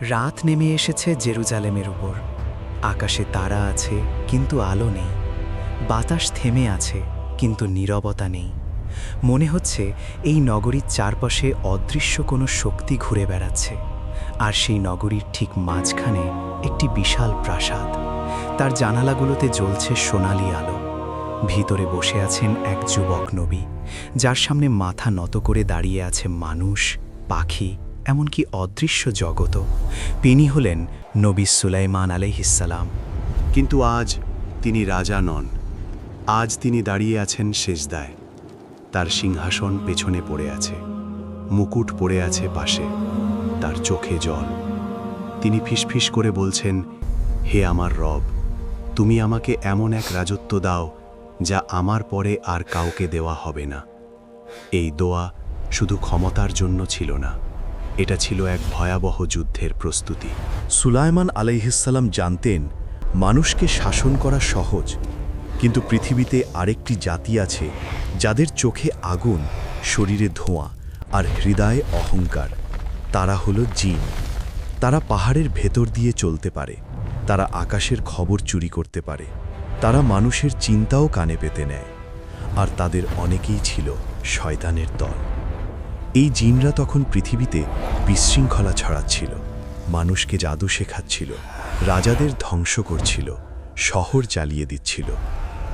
রাত নেমে এসেছে জেরুজালেমের উপর। আকাশে তারা আছে, কিন্তু আলো নেই। বাতাস থেমে আছে, কিন্তু নীরবতা নেই। মনে হচ্ছে এই নগরীর চারপাশে অদৃশ্য কোনো শক্তি ঘুরে বেড়াচ্ছে। আর সেই নগরীর ঠিক মাঝখানে একটি বিশাল প্রাসাদ। তার জানালাগুলোতে জ্বলছে সোনালি আলো। ভিতরে বসে আছেন এক যুবক নবী, যার সামনে মাথা নত করে দাঁড়িয়ে আছে মানুষ, পাখি এমনকি অদৃশ্য জগতও তিনি হলেন নবী সুলাইমান আলাইহিসাল্লাম কিন্তু আজ তিনি রাজা নন। আজ তিনি দাঁড়িয়ে আছেন সেজদায়। তার সিংহাসন পেছনে পড়ে আছে। মুকুট পড়ে আছে পাশে। তার চোখে জল। তিনি ফিসফিস করে বলছেন, হে আমার রব, তুমি আমাকে এমন এক রাজত্ব দাও, যা আমার পরে আর কাউকে দেওয়া হবে না। এই দোয়া শুধু ক্ষমতার জন্য ছিল না। এটা ছিল এক ভয়াবহ যুদ্ধের প্রস্তুতি। সুলাইমান আলাইহিসাল্লাম জানতেন, মানুষকে শাসন করা সহজ, কিন্তু পৃথিবীতে আরেকটি জাতি আছে, যাদের চোখে আগুন, শরীরে ধোঁয়া আর হৃদয়ে অহংকার। তারা হলো জিন। তারা পাহাড়ের ভেতর দিয়ে চলতে পারে, তারা আকাশের খবর চুরি করতে পারে, তারা মানুষের চিন্তাও কানে পেতে নেয়, আর তাদের অনেকেই ছিল শয়তানের দল। এই জিনরা তখন পৃথিবীতে বিশৃঙ্খলা ছড়াচ্ছিল, মানুষকে জাদু শেখাচ্ছিল, রাজাদের ধ্বংস করছিল, শহর চালিয়ে দিচ্ছিল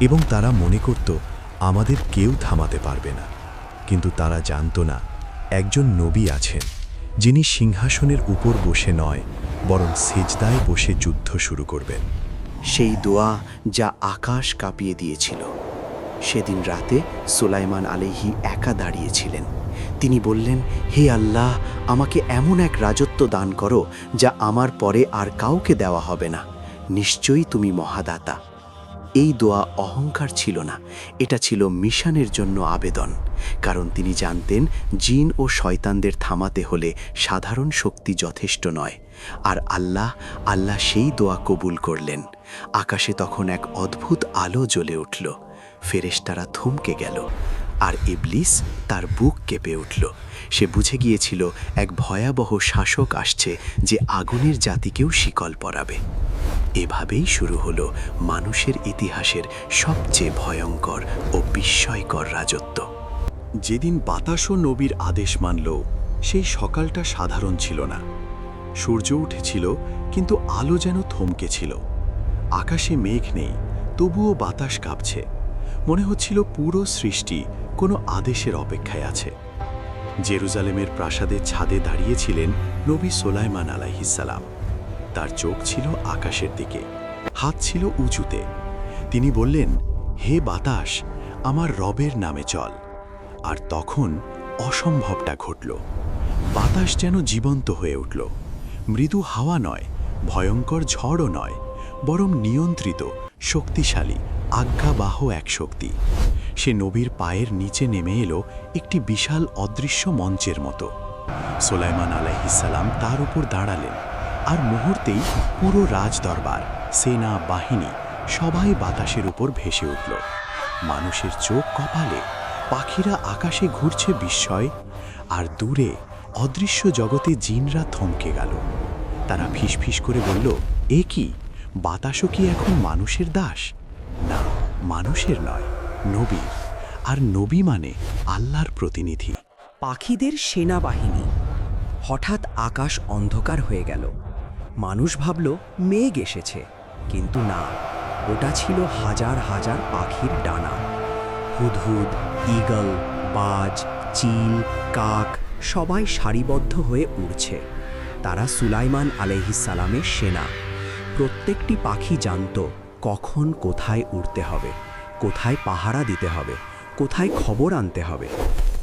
এবং তারা মনে করত, আমাদের কেউ থামাতে পারবে না। কিন্তু তারা জানত না, একজন নবী আছেন, যিনি সিংহাসনের উপর বসে নয়, বরং সেজদায় বসে যুদ্ধ শুরু করবেন। সেই দোয়া যা আকাশ কাঁপিয়ে দিয়েছিল। সেদিন রাতে সুলাইমান আলাইহি একা দাঁড়িয়েছিলেন তিনি বললেন, হে আল্লাহ, আমাকে এমন এক রাজত্ব দান করো যা আমার পরে আর কাউকে দেওয়া হবে না। নিশ্চয়ই তুমি মহাদাতা। এই দোয়া অহংকার ছিল না। এটা ছিল মিশনের জন্য আবেদন। কারণ তিনি জানতেন, জিন ও শয়তানদের থামাতে হলে সাধারণ শক্তি যথেষ্ট নয়। আর আল্লাহ আল্লাহ সেই দোয়া কবুল করলেন। আকাশে তখন এক অদ্ভুত আলো জ্বলে উঠল। ফেরেশতারা থমকে গেল। আর ইবলিস তার বুক কেঁপে উঠল। সে বুঝে গিয়েছিল, এক ভয়াবহ শাসক আসছে যে আগুনের জাতিকেও শিকল পরাবে। এভাবেই শুরু হলো মানুষের ইতিহাসের সবচেয়ে ভয়ঙ্কর ও বিস্ময়কর রাজত্ব। যেদিন বাতাসও নবীর আদেশ মানল, সেই সকালটা সাধারণ ছিল না। সূর্য উঠেছিল, কিন্তু আলো যেন থমকে ছিল। আকাশে মেঘ নেই, তবুও বাতাস কাঁপছে। মনে হচ্ছিল পুরো সৃষ্টি কোনো আদেশের অপেক্ষায় আছে। জেরুজালেমের প্রাসাদের ছাদে দাঁড়িয়েছিলেন নবী সোলাইমান আলাইহিসাল্লাম তার চোখ ছিল আকাশের দিকে, হাত ছিল উঁচুতে। তিনি বললেন, হে বাতাস, আমার রবের নামে চল। আর তখন অসম্ভবটা ঘটল। বাতাস যেন জীবন্ত হয়ে উঠল। মৃদু হাওয়া নয়, ভয়ঙ্কর ঝড়ও নয়, বরং নিয়ন্ত্রিত, শক্তিশালী, আজ্ঞাবাহ এক শক্তি। সে নবীর পায়ের নিচে নেমে এলো একটি বিশাল অদৃশ্য মঞ্চের মতো। সোলাইমান আলাইহিসাল্লাম তার উপর দাঁড়ালেন আর মুহূর্তেই পুরো রাজদরবার, সেনা, বাহিনী সবাই বাতাসের উপর ভেসে উঠল। মানুষের চোখ কপালে, পাখিরা আকাশে ঘুরছে বিস্ময়, আর দূরে অদৃশ্য জগতে জিনরা থমকে গেল। তারা ফিসফিস করে বলল, এ কি? বাতাসও কি এখন মানুষের দাস? না, মানুষের নয়। নবীর আর নবী মানে আল্লাহর প্রতিনিধি। পাখিদের সেনাবাহিনী। হঠাৎ আকাশ অন্ধকার হয়ে গেল। মানুষ ভাবল, মেঘ এসেছে। কিন্তু না, ওটা ছিল হাজার হাজার পাখির ডানা। হুদহুদ, ঈগল, বাজ, চিল, কাক সবাই সারিবদ্ধ হয়ে উড়ছে। তারা সুলাইমান আলাইহিসালামের সেনা। প্রত্যেকটি পাখি জানত কখন কোথায় উড়তে হবে। কোথায় পাহারা দিতে হবে, কোথায় খবর আনতে হবে।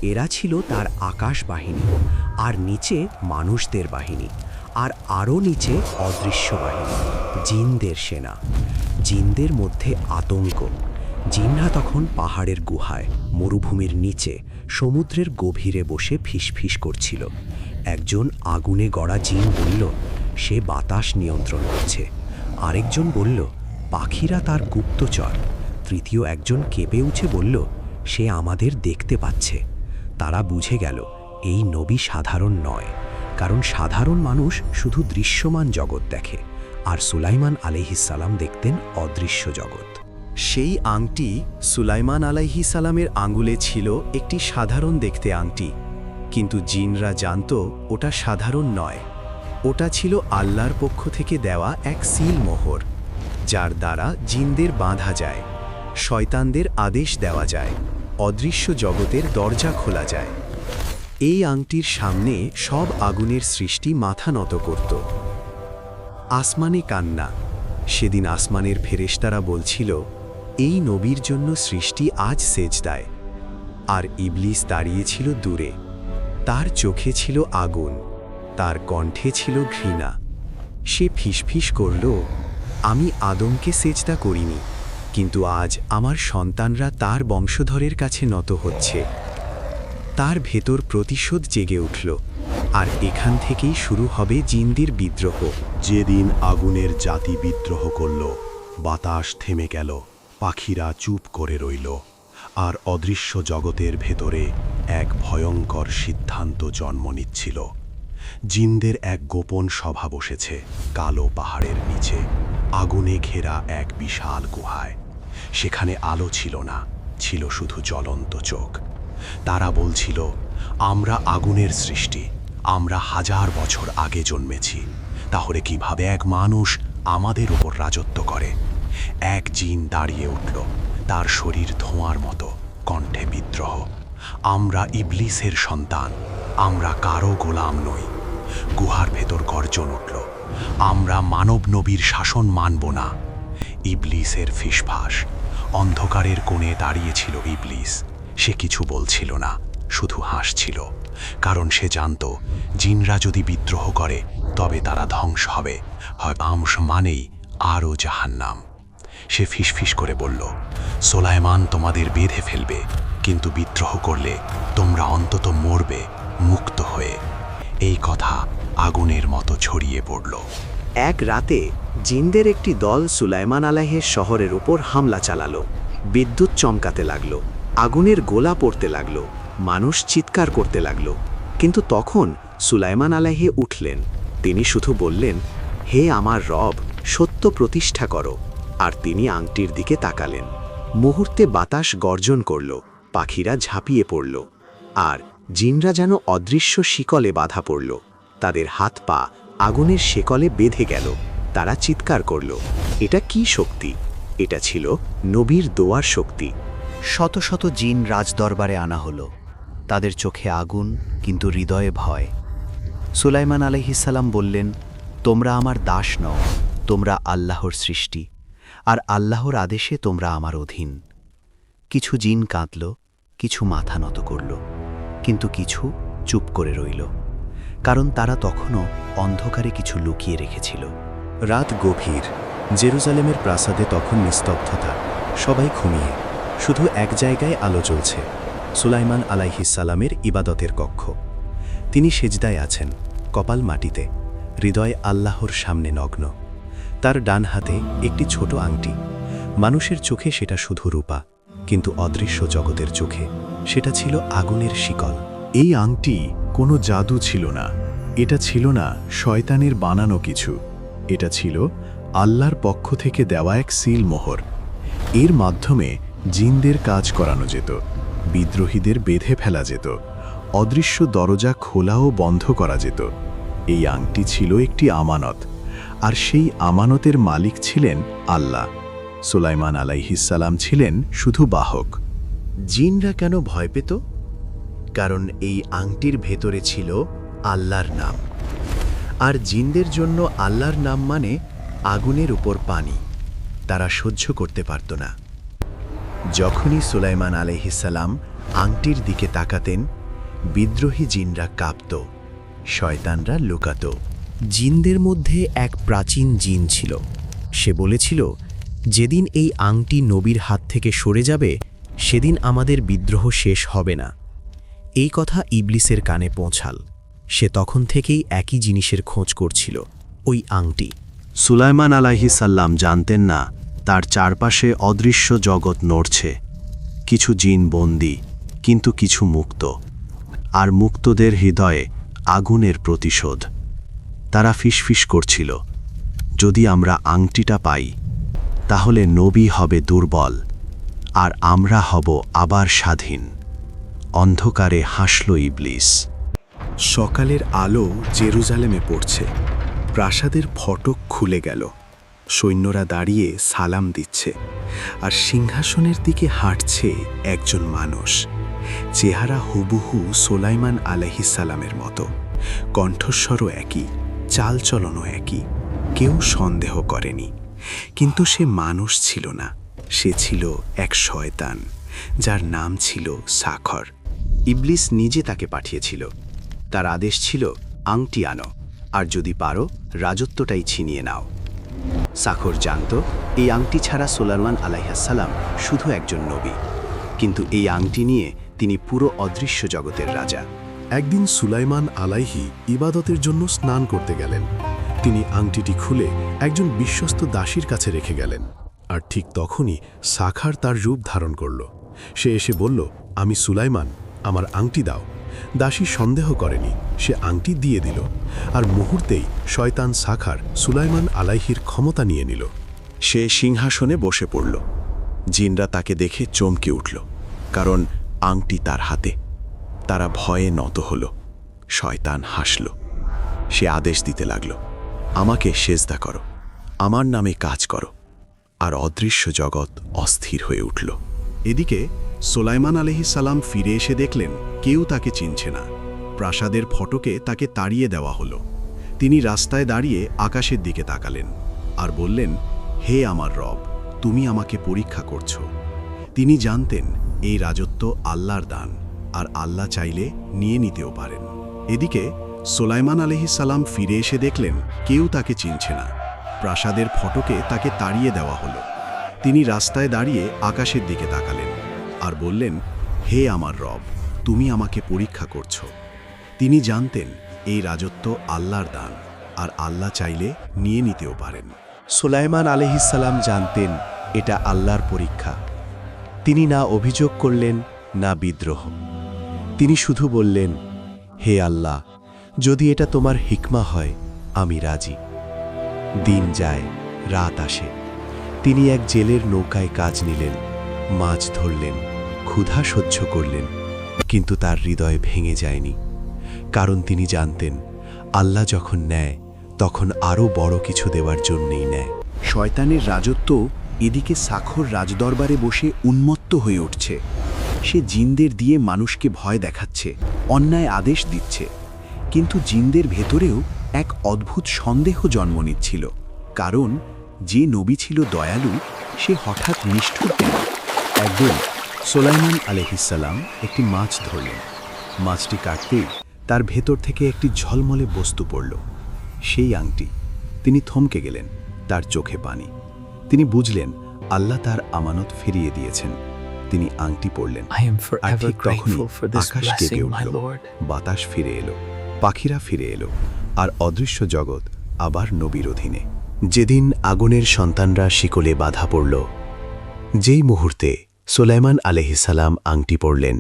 এরা ছিল তার আকাশ বাহিনী, আর নিচে মানুষদের বাহিনী, আর আরও নিচে অদৃশ্য বাহিনী, জিনদের সেনা। জিনদের মধ্যে আতঙ্ক, জিনরা তখন পাহাড়ের গুহায়, মরুভূমির নিচে, সমুদ্রের গভীরে বসে ফিসফিস করছিল। একজন আগুনে গড়া জিন বলল, সে বাতাস নিয়ন্ত্রণ করছে। আরেকজন বলল, পাখিরা তার গুপ্তচর। তৃতীয় একজন কেঁপে উঠে বলল, সে আমাদের দেখতে পাচ্ছে। তারা বুঝে গেল, এই নবী সাধারণ নয়, কারণ সাধারণ মানুষ শুধু দৃশ্যমান জগৎ দেখে, আর সুলাইমান আলাইহিসাল্লাম দেখতেন অদৃশ্য জগৎ। সেই আংটি সুলাইমান আলাইহি সালামের আঙ্গুলে ছিল একটি সাধারণ দেখতে আংটি, কিন্তু জিনরা জানত ওটা সাধারণ নয়। ওটা ছিল আল্লাহর পক্ষ থেকে দেওয়া এক সিল মোহর যার দ্বারা জিনদের বাঁধা যায়। শয়তানদের আদেশ দেওয়া যায়। অদৃশ্য জগতের দরজা খোলা যায়। এই আংটির সামনে সব আগুনের সৃষ্টি মাথা নত করত। আসমানে কান্না। সেদিন আসমানের ফেরেশতারা বলছিল, এই নবীর জন্য সৃষ্টি আজ সেজদায়। আর ইবলিস দাঁড়িয়েছিল দূরে। তার চোখে ছিল আগুন, তার কণ্ঠে ছিল ঘৃণা। সে ফিসফিস করল, আমি আদমকে সেজদা করিনি। কিন্তু আজ আমার সন্তানরা তার বংশধরের কাছে নত হচ্ছে। তার ভেতর প্রতিশোধ জেগে উঠল। আর এখান থেকেই শুরু হবে জিন্দির বিদ্রোহ। যেদিন আগুনের জাতি বিদ্রোহ করল, বাতাস থেমে গেল, পাখিরা চুপ করে রইল, আর অদৃশ্য জগতের ভেতরে এক ভয়ঙ্কর সিদ্ধান্ত জন্ম নিচ্ছিল। জিনদের এক গোপন সভা বসেছে, কালো পাহাড়ের নিচে, আগুনে ঘেরা এক বিশাল গুহায়। সেখানে আলো ছিল না, ছিল শুধু জ্বলন্ত চোখ। তারা বলছিল, আমরা আগুনের সৃষ্টি, আমরা হাজার বছর আগে জন্মেছি। তাহলে কীভাবে এক মানুষ আমাদের ওপর রাজত্ব করে? এক জিন দাঁড়িয়ে উঠল, তার শরীর ধোঁয়ার মতো, কণ্ঠে বিদ্রোহ। আমরা ইবলিসের সন্তান, আমরা কারও গোলাম নই। গুহার ভেতর গর্জন উঠল, আমরা মানব নবীর শাসন মানব না। ইবলিসের ফিসফাস অন্ধকারের কোণে দাঁড়িয়েছিল ইবলিস। সে কিছু বলছিল না, শুধু হাসছিল, কারণ সে জানত, জিনরা যদি বিদ্রোহ করে, তবে তারা ধ্বংস হবে। হয় আংশ মানেই আরও জাহান্নাম। সে ফিসফিস করে বলল, সোলায়মান তোমাদের বেঁধে ফেলবে, কিন্তু বিদ্রোহ করলে তোমরা অন্তত মরবে, মুক্ত হয়ে। এই কথা আগুনের মতো ছড়িয়ে পড়ল। এক রাতে জিনদের একটি দল সুলাইমান আলাহের শহরের ওপর হামলা চালালো। বিদ্যুৎ চমকাতে লাগল, আগুনের গোলা পড়তে লাগল, মানুষ চিৎকার করতে লাগল। কিন্তু তখন সুলাইমান আলাহে উঠলেন। তিনি শুধু বললেন, হে আমার রব, সত্য প্রতিষ্ঠা করো। আর তিনি আংটির দিকে তাকালেন। মুহূর্তে বাতাস গর্জন করল, পাখিরা ঝাঁপিয়ে পড়ল, আর জিনরা যেন অদৃশ্য শিকলে বাধা পড়ল। তাদের হাত পা আগুনের শেকলে বেঁধে গেল। তারা চিৎকার করল, এটা কি শক্তি? এটা ছিল নবীর দোয়ার শক্তি। শত শত জিন রাজদরবারে আনা হলো। তাদের চোখে আগুন, কিন্তু হৃদয়ে ভয়। সুলাইমান আলহিসাল্লাম বললেন, তোমরা আমার দাস নও, তোমরা আল্লাহর সৃষ্টি, আর আল্লাহর আদেশে তোমরা আমার অধীন। কিছু জিন কাঁদল, কিছু মাথা নত করল, কিন্তু কিছু চুপ করে রইল, কারণ তারা তখনও অন্ধকারে কিছু লুকিয়ে রেখেছিল। রাত গভীর। জেরুজালেমের প্রাসাদে তখন নিস্তব্ধতা। সবাই ঘুমিয়ে। শুধু এক জায়গায় আলো জ্বলছে। সুলাইমান আলাইহিসালামের ইবাদতের কক্ষ। তিনি সেজদায় আছেন, কপাল মাটিতে। হৃদয় আল্লাহর সামনে নগ্ন। তার ডান হাতে একটি ছোট আংটি। মানুষের চোখে সেটা শুধু রূপা, কিন্তু অদৃশ্য জগতের চোখে সেটা ছিল আগুনের শিকল। এই আংটি কোনো জাদু ছিল না। এটা ছিল না শয়তানের বানানো কিছু। এটা ছিল আল্লাহর পক্ষ থেকে দেওয়া এক সিল মোহর। এর মাধ্যমে জিনদের কাজ করানো যেত, বিদ্রোহীদের বেঁধে ফেলা যেত, অদৃশ্য দরজা খোলা ও বন্ধ করা যেত। এই আংটি ছিল একটি আমানত, আর সেই আমানতের মালিক ছিলেন আল্লাহ। সুলাইমান আলাইহিসাল্লাম ছিলেন শুধু বাহক। জিনরা কেন ভয় পেত? কারণ এই আংটির ভেতরে ছিল আল্লাহর নাম। আর জিনদের জন্য আল্লাহর নাম মানে আগুনের উপর পানি। তারা সহ্য করতে পারত না। যখনই সুলাইমান আলহিসাল্লাম আংটির দিকে তাকাতেন, বিদ্রোহী জিনরা কাঁপত, শয়তানরা লুকাত। জিনদের মধ্যে এক প্রাচীন জিন ছিল। সে বলেছিল, যেদিন এই আংটি নবীর হাত থেকে সরে যাবে, সেদিন আমাদের বিদ্রোহ শেষ হবে না। এই কথা ইবলিসের কানে পৌঁছাল। সে তখন থেকেই একই জিনিসের খোঁজ করছিল, ওই আংটি। সুলাইমান আলাইহিসাল্লাম জানতেন না, তার চারপাশে অদৃশ্য জগৎ নড়ছে। কিছু জিন বন্দি, কিন্তু কিছু মুক্ত। আর মুক্তদের হৃদয়ে আগুনের প্রতিশোধ। তারা ফিসফিস করছিল, যদি আমরা আংটিটা পাই, তাহলে নবী হবে দুর্বল, আর আমরা হব আবার স্বাধীন। অন্ধকারে হাসল ইবলিস। সকালের আলো জেরুজালেমে পড়ছে। প্রাসাদের ফটক খুলে গেল। সৈন্যরা দাঁড়িয়ে সালাম দিচ্ছে। আর সিংহাসনের দিকে হাঁটছে একজন মানুষ। চেহারা হুবহু সোলাইমান আলাইহিসালামের মতো। কণ্ঠস্বরও একই, চালচলনও একই। কেউ সন্দেহ করেনি। কিন্তু সে মানুষ ছিল না। সে ছিল এক শয়তান, যার নাম ছিল সাখর। ইবলিস নিজে তাকে পাঠিয়েছিল। তার আদেশ ছিল, আংটি আনো, আর যদি পারো, রাজত্বটাই ছিনিয়ে নাও। সাখর জানত, এই আংটি ছাড়া সোলারমান আলাইহাসাল্লাম শুধু একজন নবী। কিন্তু এই আংটি নিয়ে তিনি পুরো অদৃশ্য জগতের রাজা। একদিন সুলাইমান আলাইহি ইবাদতের জন্য স্নান করতে গেলেন। তিনি আংটিটি খুলে একজন বিশ্বস্ত দাসীর কাছে রেখে গেলেন। আর ঠিক তখনই সাখার তার রূপ ধারণ করল। সে এসে বলল, আমি সুলাইমান, আমার আংটি দাও। দাসী সন্দেহ করেনি। সে আংটি দিয়ে দিল আর মুহূর্তেই শয়তান সাখার সুলাইমান আলাইহির ক্ষমতা নিয়ে নিল। সে সিংহাসনে বসে পড়ল। জিনরা তাকে দেখে চমকে উঠল, কারণ আংটি তার হাতে। তারা ভয়ে নত হল। শয়তান হাসল। সে আদেশ দিতে লাগল, আমাকে সেজদা করো। আমার নামে কাজ করো। আর অদৃশ্য জগৎ অস্থির হয়ে উঠল। এদিকে সোলাইমান আলহি সালাম ফিরে এসে দেখলেন কেউ তাকে চিনছে না। প্রাসাদের ফটকে তাকে তাড়িয়ে দেওয়া হলো। তিনি রাস্তায় দাঁড়িয়ে আকাশের দিকে তাকালেন আর বললেন, হে আমার রব, তুমি আমাকে পরীক্ষা করছ। তিনি জানতেন এই রাজত্ব আল্লাহর দান আর আল্লাহ চাইলে নিয়ে নিতেও পারেন। এদিকে সোলাইমান আলহি সালাম ফিরে এসে দেখলেন কেউ তাকে চিনছে না। প্রাসাদের ফটকে তাকে তাড়িয়ে দেওয়া হলো। তিনি রাস্তায় দাঁড়িয়ে আকাশের দিকে তাকালেন আর বললেন, হে আমার রব, তুমি আমাকে পরীক্ষা করছ। তিনি জানতেন, এই রাজত্ব আল্লাহর দান আর আল্লাহ চাইলে নিয়ে নিতেও পারেন। সুলাইমান আলহিসাল্লাম জানতেন, এটা আল্লাহর পরীক্ষা। তিনি না অভিযোগ করলেন, না বিদ্রোহ। তিনি শুধু বললেন, হে আল্লাহ, যদি এটা তোমার হিকমা হয়, আমি রাজি। দিন যায়, রাত আসে। তিনি এক জেলের নৌকায় কাজ নিলেন, মাছ ধরলেন, ক্ষুধা সহ্য করলেন, কিন্তু তার হৃদয় ভেঙে যায়নি। কারণ তিনি জানতেন, আল্লাহ যখন নেয়, তখন আরও বড় কিছু দেওয়ার জন্যেই নেয়। শয়তানের রাজত্ব এদিকে সাখর রাজদরবারে বসে উন্মত্ত হয়ে উঠছে। সে জিনদের দিয়ে মানুষকে ভয় দেখাচ্ছে, অন্যায় আদেশ দিচ্ছে। কিন্তু জিনদের ভেতরেও এক অদ্ভুত সন্দেহ জন্ম নিচ্ছিল। কারণ যে নবী ছিল দয়ালু সে হঠাৎ নিষ্ঠুর কেন? একদিন সোলাইমান আলহিসাল্লাম একটি মাছ ধরলেন। মাছটি কাটতেই তার ভেতর থেকে একটি ঝলমলে বস্তু পড়ল। সেই আংটি। তিনি থমকে গেলেন তার চোখে পানি। তিনি বুঝলেন আল্লাহ তার আমানত ফিরিয়ে দিয়েছেন। তিনি আংটি পড়লেন। আর ঠিক তখনই grateful for this আকাশ কেঁপে উঠল। বাতাস ফিরে এলো। পাখিরা ফিরে এলো। আর অদৃশ্য জগৎ আবার নবীর অধীনে। যেদিন আগুনের সন্তানরা শিকলে বাধা পড়ল, যেই মুহূর্তে সোলাইমান আলহিসাল্লাম আংটি পড়লেন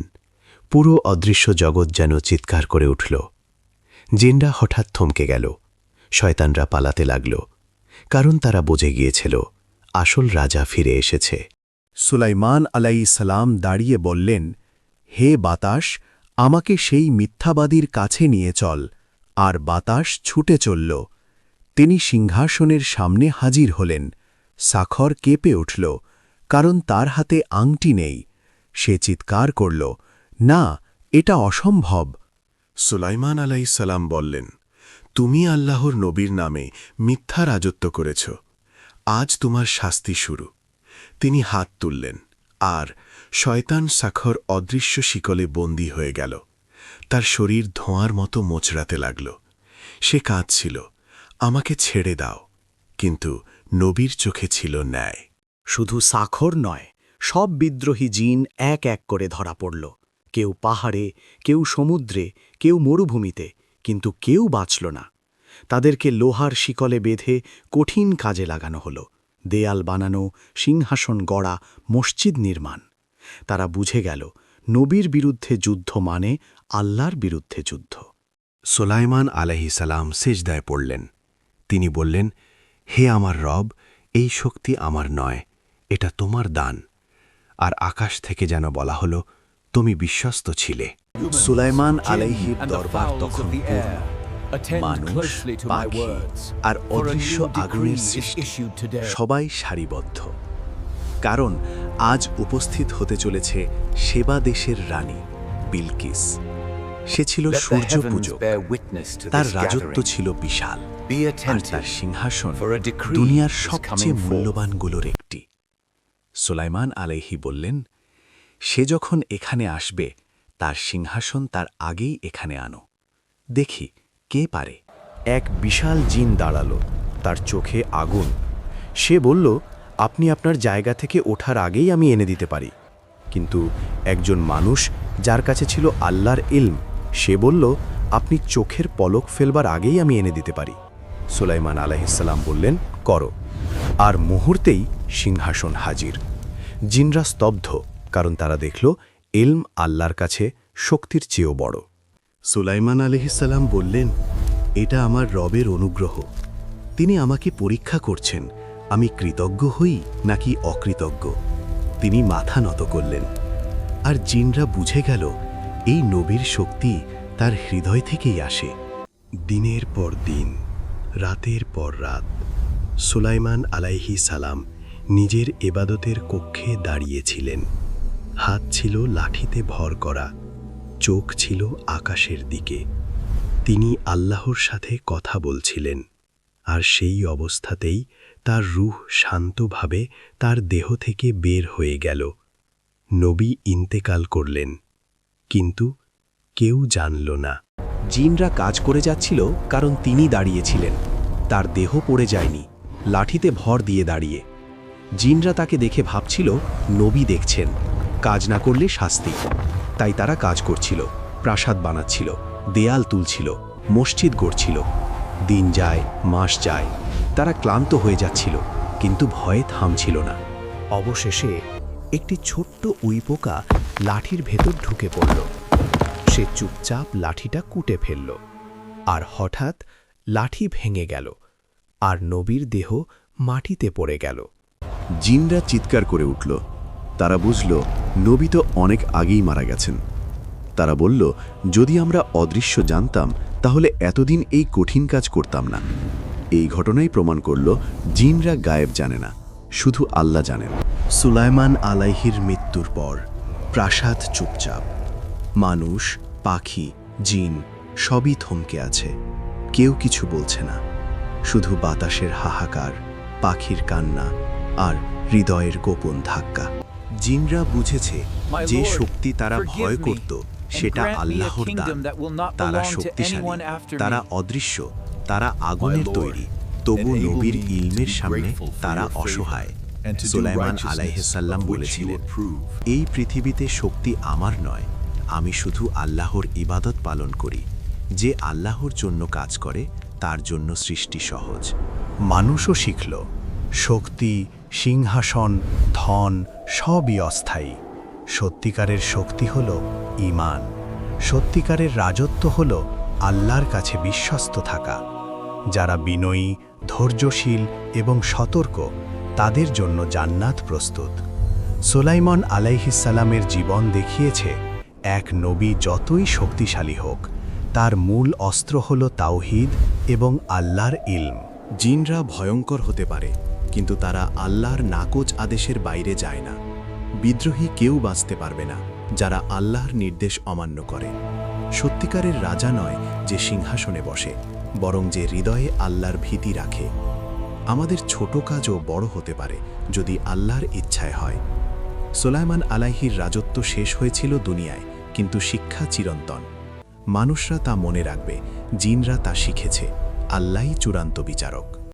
পুরো অদৃশ্য জগৎ যেন চিৎকার করে উঠল। জিনরা হঠাৎ থমকে গেল, শয়তানরা পালাতে লাগল, কারণ তারা বুঝে গিয়েছিল, আসল রাজা ফিরে এসেছে। সুলাইমান সালাম দাঁড়িয়ে বললেন, হে বাতাস, আমাকে সেই মিথ্যাবাদীর কাছে নিয়ে চল, আর বাতাস ছুটে চলল। তিনি সিংহাসনের সামনে হাজির হলেন। সাখর কেঁপে উঠল, কারণ তার হাতে আংটি নেই। সে চিৎকার করল, না, এটা অসম্ভব। সুলাইমান আলাইসাল্লাম বললেন, তুমি আল্লাহর নবীর নামে মিথ্যা রাজত্ব করেছ। আজ তোমার শাস্তি শুরু। তিনি হাত তুললেন, আর শয়তান সাখর অদৃশ্য শিকলে বন্দী হয়ে গেল। তার শরীর ধোঁয়ার মতো মোচড়াতে লাগল। সে কাঁদছিল আমাকে ছেড়ে দাও, কিন্তু নবীর চোখে ছিল ন্যায়। শুধু সাখর নয়, সব বিদ্রোহী জিন এক এক করে ধরা পড়ল। কেউ পাহাড়ে, কেউ সমুদ্রে, কেউ মরুভূমিতে, কিন্তু কেউ বাঁচল না। তাদেরকে লোহার শিকলে বেঁধে কঠিন কাজে লাগানো হল। দেয়াল বানানো, সিংহাসন গড়া, মসজিদ নির্মাণ। তারা বুঝে গেল, নবীর বিরুদ্ধে যুদ্ধ মানে আল্লাহর বিরুদ্ধে যুদ্ধ। সোলাইমান আলাইহিসালাম সেজদায় পড়লেন। তিনি বললেন হে আমার রব এই শক্তি আমার নয় এটা তোমার দান। আর আকাশ থেকে যেন বলা হলো তুমি বিশ্বস্ত ছিলে। সুলাইমান আলাইহির দরবার তখন মানুষ পাখি আর অদৃশ্য আগুনের সৃষ্টি। সবাই সারিবদ্ধ। কারণ আজ উপস্থিত হতে চলেছে সেবা দেশের রানী বিলকিস। সে ছিল সূর্য পূজক তার রাজত্ব ছিল বিশাল। আর তার সিংহাসন দুনিয়ার সবচেয়ে মূল্যবানগুলোর একটি। সুলাইমান আলাইহি বললেন সে যখন এখানে আসবে তার সিংহাসন তার আগেই এখানে আনো। দেখি কে পারে? এক বিশাল জিন দাঁড়াল তার চোখে আগুন। সে বলল আপনি আপনার জায়গা থেকে ওঠার আগেই আমি এনে দিতে পারি। কিন্তু একজন মানুষ যার কাছে ছিল আল্লাহর ইলম সে বলল, আপনি চোখের পলক ফেলবার আগেই আমি এনে দিতে পারি। সুলাইমান আলাইহিসাল্লাম বললেন, করো। আর মুহূর্তেই সিংহাসন হাজির। জিনরা স্তব্ধ, কারণ তারা দেখল, এলম আল্লাহর কাছে শক্তির চেয়েও বড়। সুলাইমান আলহিসাল্লাম বললেন, এটা আমার রবের অনুগ্রহ। তিনি আমাকে পরীক্ষা করছেন, আমি কৃতজ্ঞ হই নাকি অকৃতজ্ঞ? তিনি মাথা নত করলেন। আর জিনরা বুঝে গেল এই নবীর শক্তি তার হৃদয় থেকেই আসে। দিনের পর দিন, রাতের পর রাত, সুলাইমান আলাইহি সালাম নিজের এবাদতের কক্ষে দাঁড়িয়েছিলেন। হাত ছিল লাঠিতে ভর করা, চোখ ছিল আকাশের দিকে। তিনি আল্লাহর সাথে কথা বলছিলেন, আর সেই অবস্থাতেই তার রুহ শান্তভাবে তার দেহ থেকে বের হয়ে গেল। নবী ইন্তেকাল করলেন। কিন্তু কেউ জানল না। জিনরা কাজ করে যাচ্ছিল কারণ তিনি দাঁড়িয়েছিলেন। তার দেহ পড়ে যায়নি। লাঠিতে ভর দিয়ে দাঁড়িয়ে। জিনরা তাকে দেখে ভাবছিল, নবী দেখছেন। কাজ না করলে শাস্তি। তাই তারা কাজ করছিল, প্রাসাদ বানাচ্ছিল, দেয়াল তুলছিল, মসজিদ গড়ছিল। দিন যায়, মাস যায়। তারা ক্লান্ত হয়ে যাচ্ছিল, কিন্তু ভয়ে থামছিল না। অবশেষে একটি ছোট্ট উইপোকা লাঠির ভেতর ঢুকে পড়ল। সে চুপচাপ লাঠিটা কুটে ফেলল আর হঠাৎ লাঠি ভেঙে গেল আর নবীর দেহ মাটিতে পড়ে গেল। জিনরা চিৎকার করে উঠল। তারা বুঝল নবী তো অনেক আগেই মারা গেছেন। তারা বলল যদি আমরা অদৃশ্য জানতাম তাহলে এতদিন এই কঠিন কাজ করতাম না। এই ঘটনাই প্রমাণ করল জিনরা গায়েব জানে না শুধু আল্লাহ জানেন। সুলাইমান আলাইহির মৃত্যুর পর। প্রাসাদ চুপচাপ। মানুষ পাখি জিন সবই থমকে আছে। কেউ কিছু বলছে না। শুধু বাতাসের হাহাকার পাখির কান্না আর হৃদয়ের গোপন ধাক্কা। জিনরা বুঝেছে যে শক্তি তারা ভয় করত সেটা আল্লাহর দান। তারা শক্তিশালী তারা অদৃশ্য তারা আগুনের তৈরি। তবু নবীর ইলমের সামনে তারা অসহায়। সুলাইমান আলাইহাল্লাম বলেছিলেন এই পৃথিবীতে শক্তি আমার নয় আমি শুধু আল্লাহর ইবাদত পালন করি। যে আল্লাহর জন্য কাজ করে তার জন্য সৃষ্টি সহজ। মানুষও শিখল শক্তি সিংহাসন ধন সবই অস্থায়ী। সত্যিকারের শক্তি হল ঈমান। সত্যিকারের রাজত্ব হল আল্লাহর কাছে বিশ্বস্ত থাকা। যারা বিনয়ী ধৈর্যশীল এবং সতর্ক তাদের জন্য জান্নাত প্রস্তুত। সোলাইমন আলাইহিসালামের জীবন দেখিয়েছে, এক নবী যতই শক্তিশালী হোক, তার মূল অস্ত্র হল তাওহিদ এবং আল্লাহর ইলম। জিনরা ভয়ঙ্কর হতে পারে, কিন্তু তারা আল্লাহর নাকচ আদেশের বাইরে যায় না। বিদ্রোহী কেউ বাঁচতে পারবে না, যারা আল্লাহর নির্দেশ অমান্য করে। সত্যিকারের রাজা নয় যে সিংহাসনে বসে, বরং যে হৃদয়ে আল্লাহর ভীতি রাখে। আমাদের ছোট কাজও বড় হতে পারে যদি আল্লাহর ইচ্ছায় হয়। সোলাইমান আলাইহির রাজত্ব শেষ হয়েছিল দুনিয়ায়, কিন্তু শিক্ষা চিরন্তন। মানুষরা তা মনে রাখবে, জিনরা তা শিখেছে। আল্লাহই চূড়ান্ত বিচারক।